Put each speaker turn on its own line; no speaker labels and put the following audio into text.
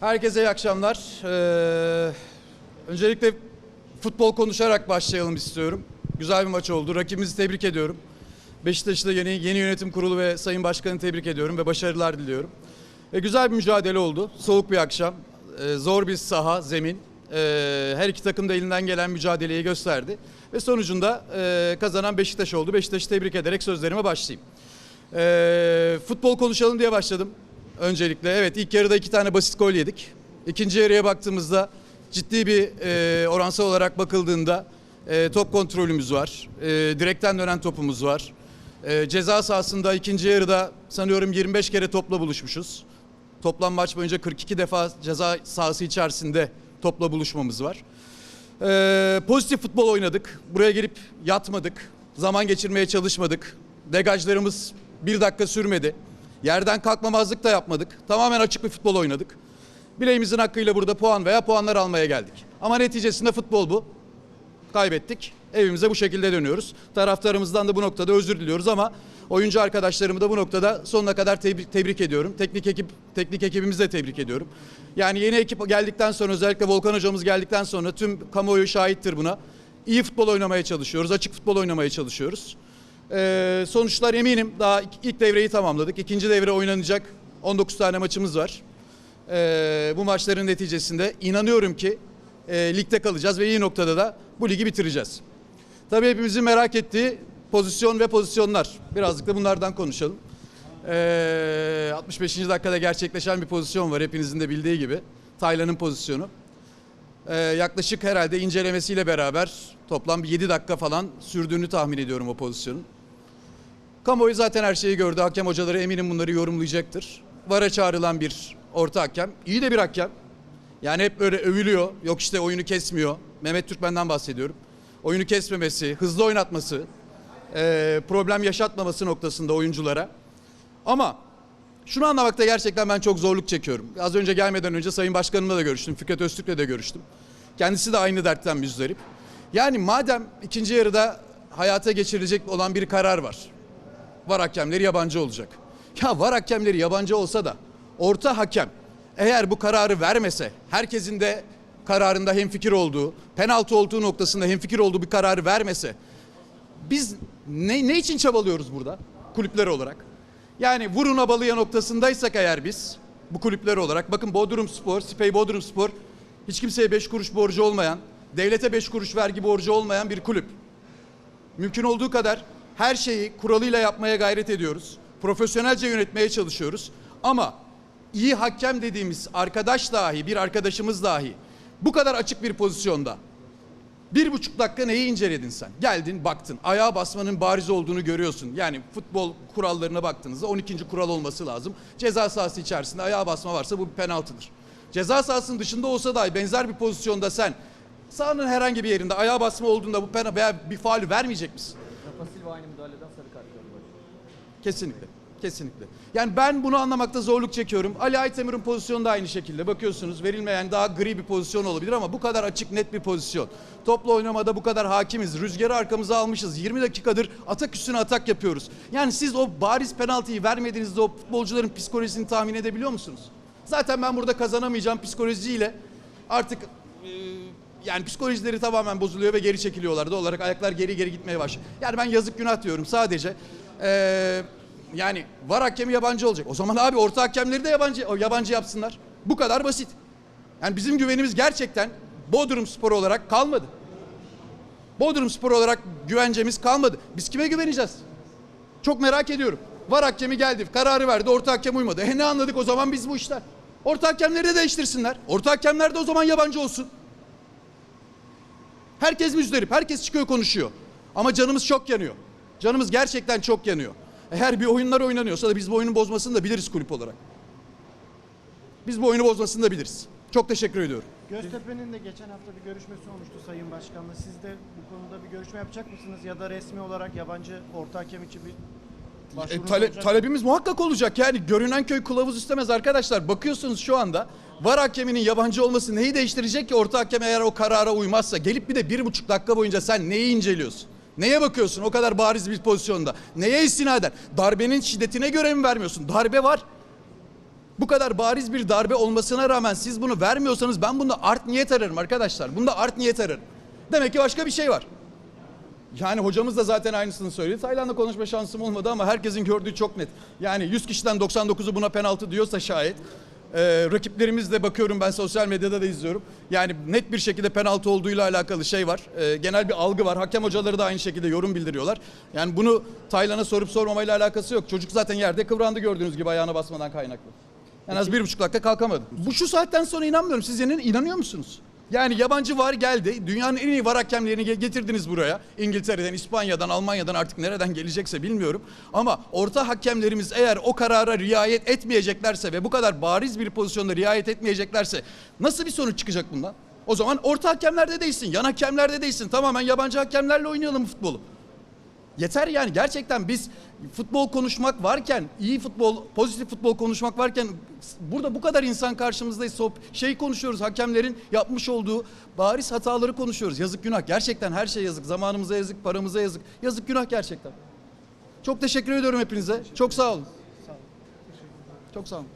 Herkese iyi akşamlar. Ee, öncelikle futbol konuşarak başlayalım istiyorum. Güzel bir maç oldu. Rakibimizi tebrik ediyorum. Beşiktaş'ta yeni, yeni yönetim kurulu ve Sayın Başkan'ı tebrik ediyorum ve başarılar diliyorum. E, güzel bir mücadele oldu. Soğuk bir akşam. E, zor bir saha, zemin. E, her iki takım da elinden gelen mücadeleyi gösterdi. Ve sonucunda e, kazanan Beşiktaş oldu. Beşiktaş'ı tebrik ederek sözlerime başlayayım. E, futbol konuşalım diye başladım. Öncelikle evet ilk yarıda iki tane basit gol yedik. İkinci yarıya baktığımızda ciddi bir e, oransal olarak bakıldığında e, top kontrolümüz var. E, direkten dönen topumuz var. E, ceza sahasında ikinci yarıda sanıyorum 25 kere topla buluşmuşuz. Toplam maç boyunca 42 defa ceza sahası içerisinde topla buluşmamız var. Ee, pozitif futbol oynadık. Buraya gelip yatmadık. Zaman geçirmeye çalışmadık. Degajlarımız bir dakika sürmedi. Yerden kalkmamazlık da yapmadık. Tamamen açık bir futbol oynadık. Bileğimizin hakkıyla burada puan veya puanlar almaya geldik. Ama neticesinde futbol bu. Kaybettik. Evimize bu şekilde dönüyoruz. Taraftarımızdan da bu noktada özür diliyoruz ama oyuncu arkadaşlarımı da bu noktada sonuna kadar tebrik, tebrik ediyorum. Teknik ekip teknik ekibimizi de tebrik ediyorum. Yani yeni ekip geldikten sonra özellikle Volkan hocamız geldikten sonra tüm kamuoyu şahittir buna. İyi futbol oynamaya çalışıyoruz. Açık futbol oynamaya çalışıyoruz. Ee, sonuçlar eminim daha ilk- devreyi tamamladık. İkinci devre oynanacak 19 tane maçımız var. Ee, bu maçların neticesinde inanıyorum ki e, ligde kalacağız ve iyi noktada da bu ligi bitireceğiz. Tabii hepimizin merak ettiği pozisyon ve pozisyonlar. Birazcık da bunlardan konuşalım. Ee, 65. dakikada gerçekleşen bir pozisyon var hepinizin de bildiği gibi. Taylan'ın pozisyonu. Ee, yaklaşık herhalde incelemesiyle beraber toplam bir 7 dakika falan sürdüğünü tahmin ediyorum o pozisyonun. Kamuoyu zaten her şeyi gördü. Hakem hocaları eminim bunları yorumlayacaktır. VAR'a çağrılan bir orta hakem. İyi de bir hakem. Yani hep böyle övülüyor. Yok işte oyunu kesmiyor. Mehmet Türkmen'den bahsediyorum. Oyunu kesmemesi, hızlı oynatması, eee, problem yaşatmaması noktasında oyunculara. Ama şunu anlamakta gerçekten ben çok zorluk çekiyorum. Az önce gelmeden önce Sayın Başkanımla da görüştüm. Fikret Öztürk'le de görüştüm. Kendisi de aynı dertten müzdarip. Yani madem ikinci yarıda hayata geçirilecek olan bir karar var. Var hakemleri yabancı olacak. Ya var hakemleri yabancı olsa da orta hakem eğer bu kararı vermese, herkesin de kararında hemfikir olduğu, penaltı olduğu noktasında hemfikir olduğu bir kararı vermese biz ne, ne için çabalıyoruz burada kulüpler olarak? Yani vurun abalıya noktasındaysak eğer biz bu kulüpler olarak bakın Bodrum Spor, Spey Bodrum Spor hiç kimseye 5 kuruş borcu olmayan, devlete 5 kuruş vergi borcu olmayan bir kulüp. Mümkün olduğu kadar her şeyi kuralıyla yapmaya gayret ediyoruz. Profesyonelce yönetmeye çalışıyoruz. Ama iyi hakem dediğimiz arkadaş dahi, bir arkadaşımız dahi bu kadar açık bir pozisyonda bir buçuk dakika neyi inceledin sen? Geldin baktın. Ayağa basmanın bariz olduğunu görüyorsun. Yani futbol kurallarına baktığınızda 12. kural olması lazım. Ceza sahası içerisinde ayağa basma varsa bu bir penaltıdır. Ceza sahasının dışında olsa dahi benzer bir pozisyonda sen sahanın herhangi bir yerinde ayağa basma olduğunda bu penaltı veya bir faulü vermeyecek misin?
Silva aynı müdahaleden sarı kart gördü.
Kesinlikle. Kesinlikle. Yani ben bunu anlamakta zorluk çekiyorum. Ali Aytemir'in pozisyonu da aynı şekilde. Bakıyorsunuz verilmeyen daha gri bir pozisyon olabilir ama bu kadar açık net bir pozisyon. Topla oynamada bu kadar hakimiz. Rüzgarı arkamıza almışız. 20 dakikadır atak üstüne atak yapıyoruz. Yani siz o bariz penaltıyı vermediğinizde o futbolcuların psikolojisini tahmin edebiliyor musunuz? Zaten ben burada kazanamayacağım psikolojiyle artık e, yani psikolojileri tamamen bozuluyor ve geri çekiliyorlar. Doğal olarak ayaklar geri geri gitmeye başlıyor. Yani ben yazık günah diyorum sadece. Ee, yani var hakemi yabancı olacak. O zaman abi orta hakemleri de yabancı yabancı yapsınlar. Bu kadar basit. Yani bizim güvenimiz gerçekten Bodrum Spor olarak kalmadı. Bodrum Spor olarak güvencemiz kalmadı. Biz kime güveneceğiz? Çok merak ediyorum. Var hakemi geldi, kararı verdi, orta hakem uymadı. E ne anladık o zaman biz bu işler? Orta hakemleri de değiştirsinler. Orta hakemler de o zaman yabancı olsun. Herkes müzdarip, herkes çıkıyor konuşuyor. Ama canımız çok yanıyor. Canımız gerçekten çok yanıyor. Eğer bir oyunlar oynanıyorsa da biz bu oyunun bozmasını da biliriz kulüp olarak. Biz bu oyunu bozmasını da biliriz. Çok teşekkür ediyorum.
Göztepe'nin de geçen hafta bir görüşmesi olmuştu Sayın Başkan'la. Siz de bu konuda bir görüşme yapacak mısınız? Ya da resmi olarak yabancı orta hakem için bir
E, tale-
olacak
talebimiz muhakkak olacak. Yani görünen köy kılavuz istemez arkadaşlar. Bakıyorsunuz şu anda var hakeminin yabancı olması neyi değiştirecek ki orta hakem eğer o karara uymazsa gelip bir de bir buçuk dakika boyunca sen neyi inceliyorsun? Neye bakıyorsun o kadar bariz bir pozisyonda? Neye istinaden? Darbenin şiddetine göre mi vermiyorsun? Darbe var. Bu kadar bariz bir darbe olmasına rağmen siz bunu vermiyorsanız ben bunda art niyet ararım arkadaşlar. Bunda art niyet ararım. Demek ki başka bir şey var. Yani hocamız da zaten aynısını söyledi. Tayland'la konuşma şansım olmadı ama herkesin gördüğü çok net. Yani 100 kişiden 99'u buna penaltı diyorsa şayet. E, rakiplerimiz de bakıyorum ben sosyal medyada da izliyorum. Yani net bir şekilde penaltı olduğuyla alakalı şey var. E, genel bir algı var. Hakem hocaları da aynı şekilde yorum bildiriyorlar. Yani bunu Tayland'a sorup sormamayla alakası yok. Çocuk zaten yerde kıvrandı gördüğünüz gibi ayağına basmadan kaynaklı. En az bir buçuk dakika kalkamadı. Bu şu saatten sonra inanmıyorum. Siz yine inanıyor musunuz? Yani yabancı var geldi. Dünyanın en iyi var hakemlerini ge- getirdiniz buraya. İngiltere'den, İspanya'dan, Almanya'dan artık nereden gelecekse bilmiyorum. Ama orta hakemlerimiz eğer o karara riayet etmeyeceklerse ve bu kadar bariz bir pozisyonda riayet etmeyeceklerse nasıl bir sonuç çıkacak bundan? O zaman orta hakemlerde değilsin, yan hakemlerde değilsin. Tamamen yabancı hakemlerle oynayalım futbolu. Yeter yani gerçekten biz futbol konuşmak varken, iyi futbol, pozitif futbol konuşmak varken burada bu kadar insan karşımızdayız. Sohb- Şey konuşuyoruz, hakemlerin yapmış olduğu bariz hataları konuşuyoruz. Yazık günah. Gerçekten her şey yazık. Zamanımıza yazık, paramıza yazık. Yazık günah gerçekten. Çok teşekkür ediyorum hepinize. Çok sağ olun. Çok sağ olun.